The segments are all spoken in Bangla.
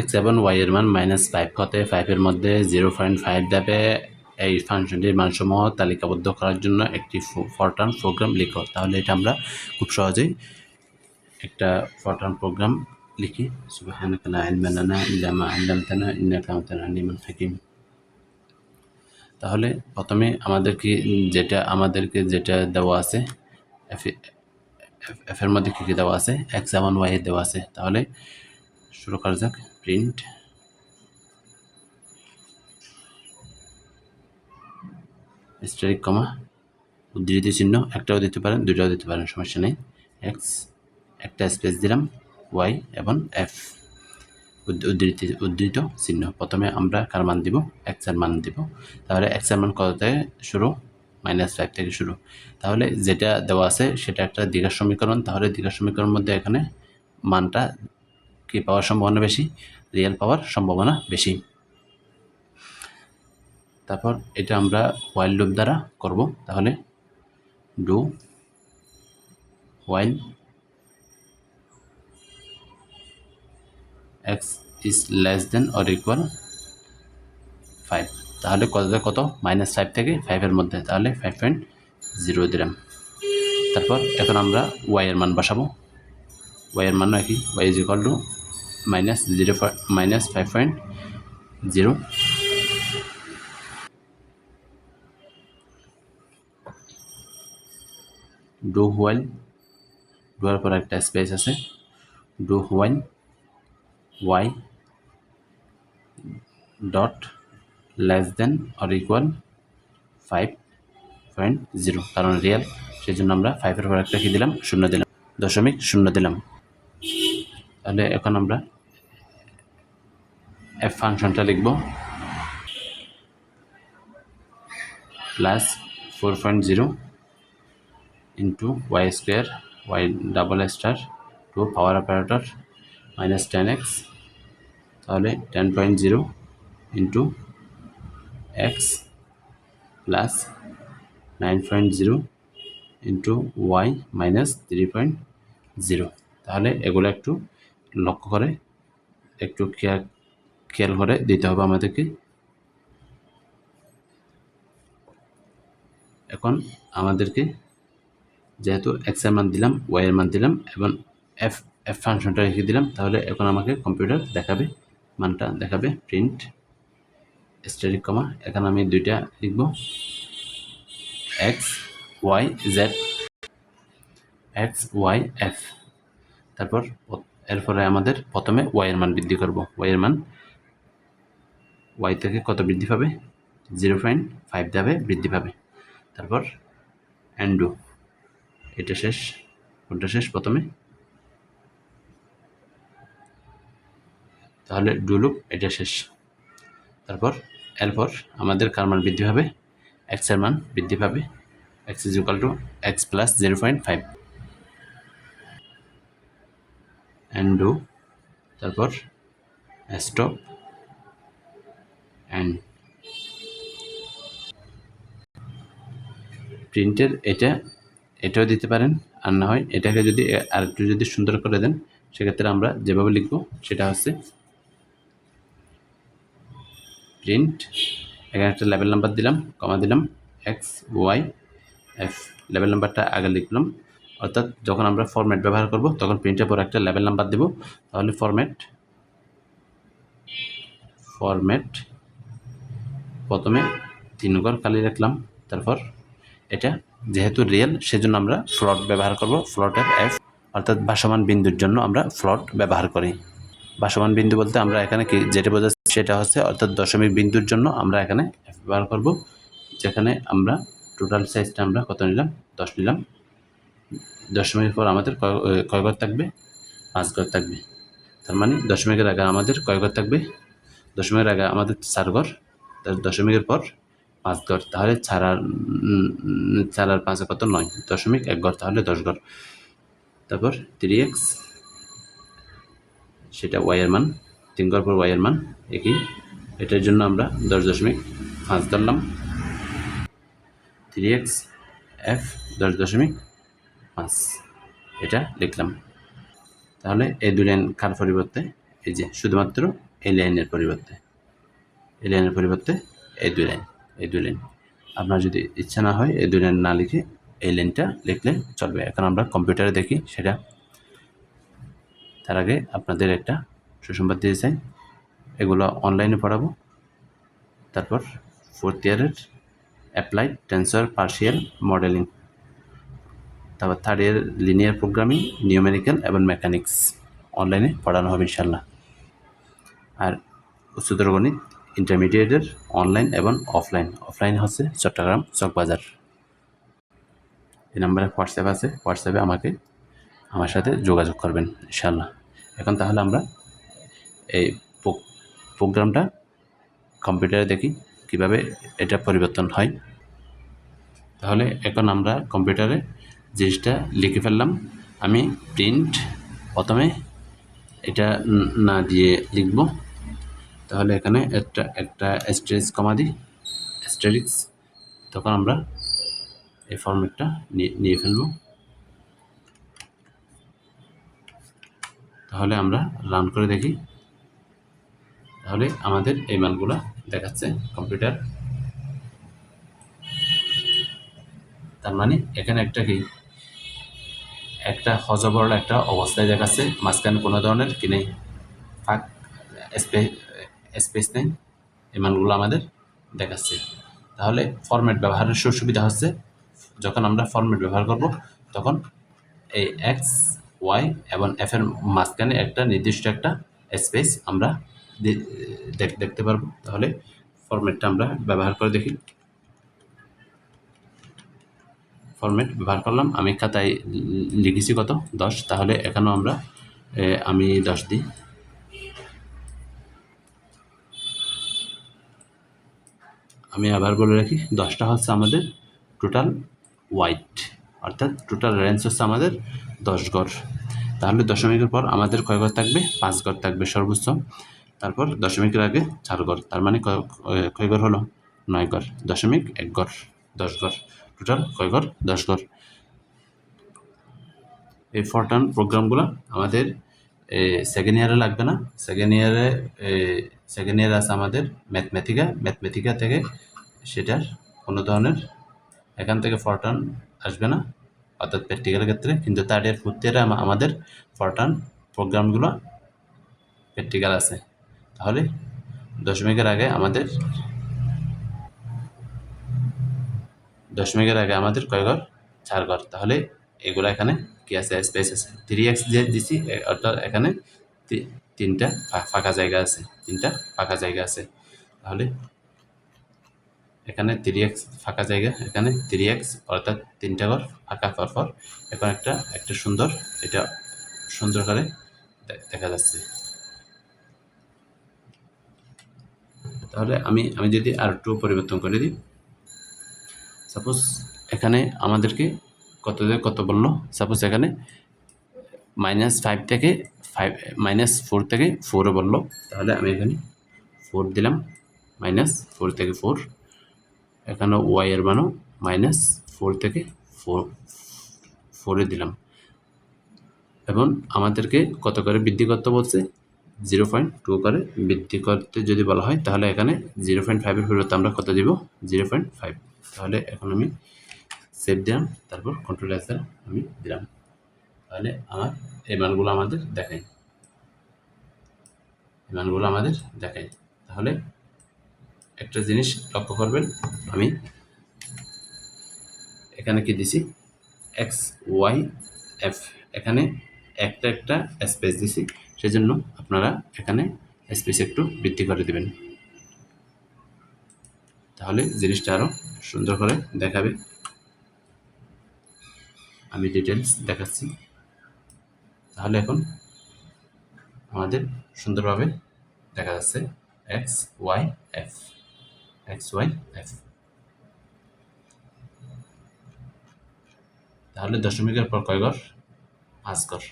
এক্স এবং ওয়াই এর মান মাইনাস ফাইভ হতে ফাইভের মধ্যে জিরো পয়েন্ট ফাইভ দেবে এই ফাংশনটির মানসমূহ তালিকাবদ্ধ করার জন্য একটি ফরটার্ন প্রোগ্রাম লিখো। তাহলে এটা আমরা খুব সহজেই একটা ফরটার্ন প্রোগ্রাম লিখি। সুবহানাকা লা ইলমা তাহলে প্রথমে আমাদেরকে যেটা আমাদেরকে যেটা দেওয়া আছে এফ এফের মধ্যে কী কী দেওয়া আছে? এক্স এবং ওয়াই দেওয়া আছে। তাহলে শুরু করা যাক। প্রিন্ট স্টারিক কমা উদ্ধৃতি চিহ্ন, একটাও দিতে পারেন, দুইটাও দিতে পারেন, সমস্যা নেই। এক্স একটা স্পেস দিলাম ওয়াই এবং এফ উদ্ধৃতি, উদ্ধৃত চিহ্ন। প্রথমে আমরা কার মান দিব? এক্সের মান দিব। তাহলে এক্সের মান কত থেকে শুরু? মাইনাস ফাইভ থেকে শুরু। তাহলে যেটা দেওয়া আছে, সেটা একটা দীঘার সমীকরণ। তাহলে দীঘার সমীকরণ মধ্যে এখানে মানটা কি, পাওয়ার সম্ভাবনা বেশি? রিয়েল পাওয়ার সম্ভাবনা বেশি। তারপর এটা আমরা ওয়াইল লুপ দ্বারা করব। তাহলে do while X is less than or equal five তাহলে কত কত? মাইনাস ফাইভ থেকে ফাইভের মধ্যে। তাহলে ফাইভ পয়েন্ট জিরো দিলাম। তারপর এখন আমরা ওয়াইয়ের মান বসাবো। ওয়াইয়ের মান একই। Y is equal to minus zero minus five point zero do while ডুয়ার পর একটা স্পেস আছে। Do while Y dot less than or equal five point zero কারণ রিয়েল সেই জন্য আমরা ফাইভের পর একটা কী দিলাম? শূন্য দিলাম। দশমিক শূন্য দিলাম। তাহলে এখন আমরা এফ ফাংশনটা লিখব। Plus four point zero into Y square Y double star two power operator minus ten X তাহলে ten point zero into X plus nine point zero into Y minus three point zero তাহলে এগুলো একটু লক্ষ্য করে, একটু খেয়াল করে, দিতে হবে আমাদেরকে। এখন আমাদেরকে যেহেতু এক্সের মান দিলাম ওয়াই এর মান দিলাম এবং এফ এফ ফাংশনটা রেখে দিলাম, তাহলে এখন আমাকে কম্পিউটার দেখাবে, মানটা দেখাবে প্রিন্ট স্টারিক কমা এখানে আমি দুইটা লিখব। X Y Z X Y F তারপর এরপরে আমাদের প্রথমে ওয়াইয়ের মান বৃদ্ধি করব। ওয়াইয়ের মান ওয়াই থেকে কত বৃদ্ধি পাবে? জিরো পয়েন্ট ফাইভ যাবে বৃদ্ধি পাবে। তারপর অ্যান্ডু এটা শেষ, কোনটা শেষ প্রথমে? তাহলে ডুলুপ এটা শেষ। তারপর এরপর আমাদের কার মান বৃদ্ধি পাবে? এক্সের মান বৃদ্ধি পাবে। X is equal to X plus zero point five and তারপর স্টপ অ্যান্ড প্রিন্টের এটা, এটাও দিতে পারেন, আর না হয় এটাকে যদি, আর একটু যদি সুন্দর করে দেন, সেক্ষেত্রে আমরা যেভাবে লিখব সেটা হচ্ছে প্রিন্ট। এখানে একটা লেভেল নাম্বার দিলাম কমা দিলাম এক্স ওয়াই এফ লেভেল নাম্বারটা আগে লিখলাম। অর্থাৎ যখন আমরা ফরম্যাট ব্যবহার করব, তখন প্রিন্টের পর একটা লেভেল নাম্বার দেব। তাহলে ফরম্যাট ফরম্যাট প্রথমে তিন ঘর কালি রাখলাম, তারপর এটা যেহেতু রিয়েল সেজন্য আমরা ফ্লট ব্যবহার করব ফ্লটের এফ অর্থাৎ ভাসমান বিন্দুর জন্য আমরা ফ্লট ব্যবহার করি। ভাসমান বিন্দু বলতে আমরা এখানে কি যেটা বোঝাচ্ছি সেটা হচ্ছে অর্থাৎ দশমিক বিন্দুর জন্য আমরা এখানে এফ ব্যবহার করব, যেখানে আমরা টোটাল সাইজটা আমরা কত নিলাম? দশ নিলাম। দশমিকের পর আমাদের কয় ঘর থাকবে? পাঁচ ঘর থাকবে। তার মানে দশমিকের আগে আমাদের কয় ঘর থাকবে? দশমিকের আগে আমাদের চার ঘর। দশমিকের পর পাঁচ ঘর তাহলে ছাড়ার ছাড়ার পাঁচে কত নয়, দশমিক এক ঘর তাহলে দশ ঘর তারপর থ্রি এক্স সেটা ওয়াইয়ের মান, তিন ঘর পর ওয়াইয়ের মান, একই। এটার জন্য আমরা দশ দশমিক পাঁচ ধরলাম। থ্রি এক্স এফ দশ দশমিক পাঁচ, এটা লিখলাম। তাহলে এই দু লাইন কার পরিবর্তে? এই যে, শুধুমাত্র এই লাইনের পরিবর্তে। এই লাইনের পরিবর্তে এই দুই লাইন, এই দুই লাইন। আপনার যদি ইচ্ছা না হয় এই দুই লাইন না লিখে এই লাইনটা লিখলে চলবে। এখন আমরা কম্পিউটারে দেখি সেটা। তার আগে আপনাদের একটা সুসংবাদ দিয়ে চাই। এগুলো অনলাইনে পড়াবো। তারপর ফোর্থ ইয়ারের অ্যাপ্লাইড টেন্সর পার্শিয়াল মডেলিং তারপর third year linear programming numerical এবং মেকানিক্স অনলাইনে পড়ানো হবে ইনশাল্লাহ আর উচ্চতর গণিত ইন্টারমিডিয়েটের অনলাইন এবং অফলাইন অফলাইন হচ্ছে চট্টগ্রাম চকবাজার। এই নাম্বারে হোয়াটসঅ্যাপ আছে। হোয়াটসঅ্যাপে আমাকে, আমার সাথে যোগাযোগ করবেন ইনশাল্লাহ এখন তাহলে আমরা এই প্রোগ্রামটা কম্পিউটারে দেখি কীভাবে এটা পরিবর্তন হয়। তাহলে এখন আমরা কম্পিউটারে জিনিসটা লিখে ফেললাম। আমি প্রিন্ট প্রথমে এটা না দিয়ে লিখব। তাহলে এখানে একটা একটা স্ট্রেস কমা দিই স্টেরিক্স তখন আমরা এই ফর্মেটটা নিয়ে ফেলব। তাহলে আমরা রান করে দেখি। তাহলে আমাদের এই মানগুলো দেখাচ্ছে কম্পিউটার তার মানে এখানে একটা কি? একটা হজবরল একটা অবস্থায় দেখাচ্ছে, মাঝখানে কোনো ধরনের কি নেই। ফাঁক স্পেস নেই এই মানগুলো আমাদের দেখাচ্ছে। তাহলে ফরম্যাট ব্যবহারের সুবিধা হচ্ছে, যখন আমরা ফরম্যাট ব্যবহার করব, তখন এই এক্স ওয়াই এবং এফ এর মাঝখানে একটা নির্দিষ্ট একটা স্পেস আমরা দেখতে পারব। তাহলে ফরম্যাটটা আমরা ব্যবহার করে দেখি। ফরম্যাট ব্যবহার করলাম, আমি খাতায় লিখেছি কত? দশ। তাহলে এখানেও আমরা আমি দশ দিই। আমি আবার বলে রাখি, দশটা হচ্ছে আমাদের টোটাল হোয়াইট অর্থাৎ টোটাল রেঞ্জ হচ্ছে আমাদের দশ গড়। তাহলে দশমিকের পর আমাদের কয় ঘর থাকবে? পাঁচ ঘর থাকবে সর্বোচ্চ তারপর দশমিকের আগে চার ঘর তার মানে কয় ঘর হলো? নয় ঘর দশমিক এক ঘর দশ ঘর টোটাল কয় ঘর দশ ঘর এই ফরটান প্রোগ্রামগুলো আমাদের সেকেন্ড ইয়ারে লাগবে না। সেকেন্ড ইয়ারে সেকেন্ড ইয়ার আছে আমাদের ম্যাথমেটিকা ম্যাথমেটিকা থেকে সেটার কোনো ধরনের এখান থেকে ফরটান আসবে না, অর্থাৎ প্র্যাকটিক্যালের ক্ষেত্রে। কিন্তু থার্ড ইয়ার ফোর্থ ইয়ারে আমাদের ফরটান প্রোগ্রামগুলো প্র্যাকটিক্যাল আছে। তাহলে দশমিকের আগে আমাদের, দশমিকের আগে আমাদের কয় ঘর চার ঘর তাহলে এগুলো এখানে কি আছে স্পেস আছে। থ্রি এক্স যে দিছি অর্থাৎ এখানে তিনটা ফাঁকা জায়গা আছে, তিনটা ফাঁকা জায়গা আছে। তাহলে এখানে থ্রি এক্স ফাঁকা জায়গা, এখানে থ্রি এক্স অর্থাৎ তিনটা ঘর ফাঁকা পর পর এখন একটা একটা সুন্দর, এটা সুন্দর করে দেখা যাচ্ছে। তাহলে আমি আমি যদি আর একটু পরিবর্তন করে দিই। সাপোজ এখানে আমাদেরকে কত কত বলল? সাপোজ এখানে মাইনাস ফাইভ থেকে ফাইভ মাইনাস ফোর থেকে ফোরও বলল। তাহলে আমি এখানে ফোর দিলাম মাইনাস ফোর থেকে ফোর এখানে ওয়াই এর মানও মাইনাস ফোর থেকে ফোর ফোরে দিলাম। এবং আমাদেরকে কত করে বৃদ্ধি করতে বলছে? জিরো পয়েন্ট টু করে বৃদ্ধি করতে যদি বলা হয়, তাহলে এখানে জিরো পয়েন্ট ফাইভের পরিবর্তে আমরা কত দিব? জিরো পয়েন্ট ফাইভ তাহলে এখন আমি সেভ দিলাম তারপর কন্ট্রোল এস আমি দিলাম। তাহলে আমার এই মানগুলো আমাদের দেখাই। এই মানগুলো আমাদের দেখাই। তাহলে একটা জিনিস লক্ষ্য করবেন, আমি এখানে কি দিছি? এক্স ওয়াই এফ এখানে একটা একটা স্পেস দিছি, সেজন্য আপনারা এখানে স্পেস একটু বৃদ্ধি করে দেবেন। তাহলে জিনিসটা আরও সুন্দর করে দেখাবে। আমি ডিটেলস দেখাচ্ছি। তাহলে এখন আমাদের সুন্দরভাবে দেখা যাচ্ছে X Y F X Y F তাহলে দশমিকের পর কয় ঘর? পাঁচ ঘর।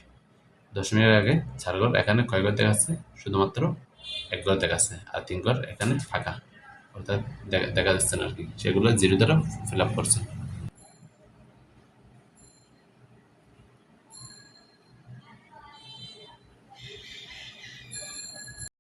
দশমিকের আগে চার ঘর, এখানে কয় ঘর দেখাচ্ছে? শুধুমাত্র এক ঘর দেখাচ্ছে, আর তিন ঘর এখানে ফাঁকা। অর্থাৎ দেখা যাচ্ছে না আর কি। সেগুলো জিরো দ্বারা ফিল আপ করছে।